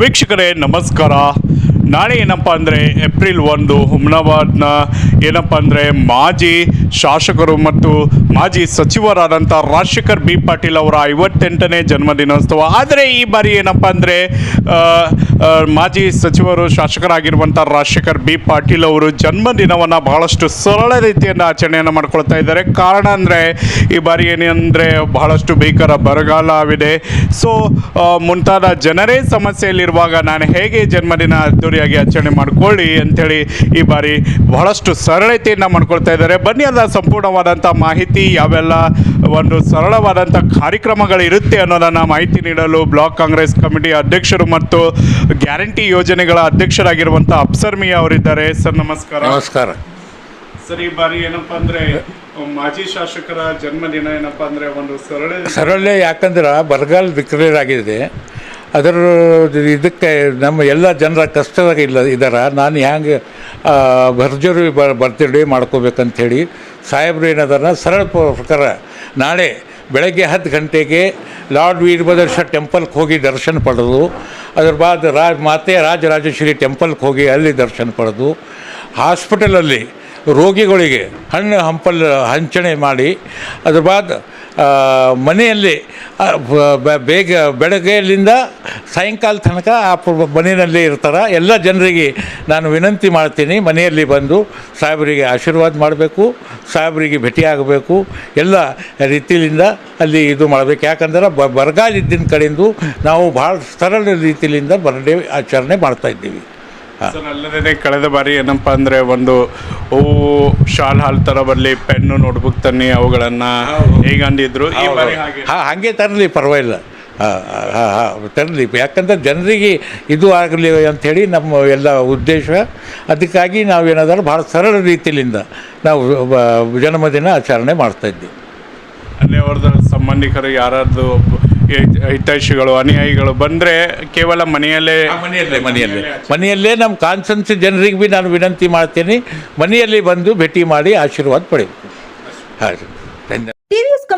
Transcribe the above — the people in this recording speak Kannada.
ವೀಕ್ಷಕರೇ ನಮಸ್ಕಾರ. ನಾಳೆ ಏನಪ್ಪ ಅಂದರೆ ಏಪ್ರಿಲ್ ಒಂದು ಹುಮ್ನಾಬಾದ್ನ ಏನಪ್ಪ ಅಂದರೆ ಮಾಜಿ ಶಾಸಕರು ಮತ್ತು ಮಾಜಿ ಸಚಿವರಾದಂಥ ರಾಜಶೇಖರ್ ಬಿ ಪಾಟೀಲ್ ಅವರ ಐವತ್ತೆಂಟನೇ ಜನ್ಮದಿನೋತ್ಸವ. ಆದರೆ ಈ ಬಾರಿ ಏನಪ್ಪ ಅಂದರೆ ಮಾಜಿ ಸಚಿವರು ಶಾಸಕರಾಗಿರುವಂಥ ರಾಜಶೇಖರ್ ಬಿ ಪಾಟೀಲ್ ಅವರು ಜನ್ಮದಿನವನ್ನು ಬಹಳಷ್ಟು ಸರಳ ರೀತಿಯಿಂದ ಆಚರಣೆಯನ್ನು ಮಾಡ್ಕೊಳ್ತಾ ಇದ್ದಾರೆ. ಕಾರಣ ಅಂದರೆ, ಈ ಬಾರಿ ಏನಂದರೆ ಬಹಳಷ್ಟು ಭೀಕರ ಬರಗಾಲವಿದೆ ಸೊ ಮುಂತಾದ ಜನರೇ ಸಮಸ್ಯೆಯಲ್ಲಿರುವಾಗ ನಾನು ಹೇಗೆ ಜನ್ಮದಿನ ಅದ್ದೂರಿಯಾಗಿ ಆಚರಣೆ ಮಾಡ್ಕೊಳ್ಳಿ ಅಂಥೇಳಿ ಈ ಬಾರಿ ಬಹಳಷ್ಟು ಸರಳತೆಯನ್ನು ಮಾಡ್ಕೊಳ್ತಾ ಇದ್ದಾರೆ. ಬನ್ನಿ ಅದರ ಸಂಪೂರ್ಣವಾದಂಥ ಮಾಹಿತಿ ಯಾವೆಲ್ಲ ಒಂದು ಸರಳವಾದಂಥ ಕಾರ್ಯಕ್ರಮಗಳಿರುತ್ತೆ ಅನ್ನೋದನ್ನು ಮಾಹಿತಿ ನೀಡಲು ಬ್ಲಾಕ್ ಕಾಂಗ್ರೆಸ್ ಕಮಿಟಿ ಅಧ್ಯಕ್ಷರು ಮತ್ತು ಗ್ಯಾರಂಟಿ ಯೋಜನೆಗಳ ಅಧ್ಯಕ್ಷರಾಗಿರುವಂಥ ಅಪ್ಸರ್ ಮಿಯಾ ಅವರಿದ್ದಾರೆ. ಸರ್ ನಮಸ್ಕಾರ. ನಮಸ್ಕಾರ. ಸರ್ ಈ ಬಾರಿ ಏನಪ್ಪ ಅಂದರೆ ಮಾಜಿ ಶಾಸಕರ ಜನ್ಮದಿನ ಏನಪ್ಪ ಅಂದರೆ ಒಂದು ಸರಳ ಸರಳ ಯಾಕಂದ್ರೆ ಬರಗಾಲ ವಿಕ್ರಿಯರಾಗಿದೆ. ಅದರ ಇದಕ್ಕೆ ನಮ್ಮ ಎಲ್ಲ ಜನರ ಕಷ್ಟದಾಗ ಇಲ್ಲ ಇದರ. ನಾನು ಹ್ಯಾಂಗೆ ಭರ್ಜರಿ ಬ ಬರ್ತ್ಡೇ ಮಾಡ್ಕೋಬೇಕಂಥೇಳಿ ಸಾಹೇಬ್ರು ಏನದಾರ ಸರಳ ಪ್ರಕಾರ ನಾಳೆ ಬೆಳಗ್ಗೆ ಹತ್ತು ಗಂಟೆಗೆ ಲಾರ್ಡ್ ವೀರಭದ್ರ ಟೆಂಪಲ್ಗೆ ಹೋಗಿ ದರ್ಶನ ಪಡೆದು, ಅದ್ರ ಬಾದ್ ರಾಜ ಮಾತೆ ರಾಜರಾಜೇಶ್ವರಿ ಟೆಂಪಲ್ಗೆ ಹೋಗಿ ಅಲ್ಲಿ ದರ್ಶನ ಪಡೆದು, ಹಾಸ್ಪಿಟಲಲ್ಲಿ ರೋಗಿಗಳಿಗೆ ಹಣ್ಣು ಹಂಪಲ್, ಹಂಚಣೆ ಮಾಡಿ, ಅದ್ರ ಬಾದ್ ಮನೆಯಲ್ಲಿ ಬೇಗ ಬೆಳಗ್ಗೆಯಲ್ಲಿಂದ ಸಾಯಂಕಾಲ ತನಕ ಆ ಮನೆಯಲ್ಲಿ ಇರ್ತಾರೆ. ಎಲ್ಲ ಜನರಿಗೆ ನಾನು ವಿನಂತಿ ಮಾಡ್ತೀನಿ, ಮನೆಯಲ್ಲಿ ಬಂದು ಸಾಹೇಬರಿಗೆ ಆಶೀರ್ವಾದ ಮಾಡಬೇಕು, ಸಾಹೇಬರಿಗೆ ಭೇಟಿಯಾಗಬೇಕು. ಎಲ್ಲ ರೀತಿಯಿಂದ ಅಲ್ಲಿ ಇದು ಮಾಡಬೇಕು. ಯಾಕಂದ್ರೆ ಬ, ಬರಗಾಲಿದ್ದಿನ ಕಡೆಯಿಂದ ನಾವು ಭಾಳ ಸರಳ ರೀತಿಯಿಂದ ಬರ್ಡೇ ಆಚರಣೆ ಮಾಡ್ತಾ ಇದ್ದೀವಿ. ಹಾಂ ಸರ್ ಅಲ್ಲದೆ ಕಳೆದ ಬಾರಿ ಏನಪ್ಪ ಅಂದ್ರೆ ಒಂದು ಹೂವು ಶಾಲ್ ಹಾಲ್ ತರ ಬರ್ಲಿ ಪೆನ್ನು ನೋಟ್ಬುಕ್ ತನ್ನಿ ಅವುಗಳನ್ನ ಈಗ ಅಂದಿದ್ರು. ಈ ಬಾರಿ ಹಾಗೆ. ಹಾಂ ಹಾಗೆ ತರಲಿ ಪರವಾಗಿಲ್ಲ. ಹಾಂ ಹಾಂ ಹಾಂ ತರಲಿ. ಯಾಕಂದ್ರೆ ಜನರಿಗೆ ಇದು ಆಗಲಿ ಅಂಥೇಳಿ ನಮ್ಮ ಎಲ್ಲ ಉದ್ದೇಶ. ಅದಕ್ಕಾಗಿ ನಾವೇನಾದರೂ ಭಾಳ ಸರಳ ರೀತಿಯಿಂದ ನಾವು ಜನ್ಮದಿನ ಆಚರಣೆ ಮಾಡ್ತಾಯಿದ್ದೀವಿ ಅಲ್ಲಿ ಅವ್ರದ್ದು ಸಂಬಂಧಿಕರು ಯಾರಾದ್ರು ಹಿತೈಷಿಗಳು ಅನುಯಾಯಿಗಳು ಬಂದ್ರೆ ಕೇವಲ ಮನೆಯಲ್ಲೇ ಮನೆಯಲ್ಲೇ ಮನೆಯಲ್ಲೇ. ಮನೆಯಲ್ಲೇ ನಮ್ಮ ಕಾನ್ಸನ್ಸ್ ಜನರಿಗೆ ಭೀ ನಾನು ವಿನಂತಿ ಮಾಡ್ತೀನಿ. ಮನೆಯಲ್ಲಿ ಬಂದು ಭೇಟಿ ಮಾಡಿ ಆಶೀರ್ವಾದ ಪಡೆಯಬೇಕು ಹಾಂ ಧನ್ಯವಾದ ಟಿವಿಎಸ್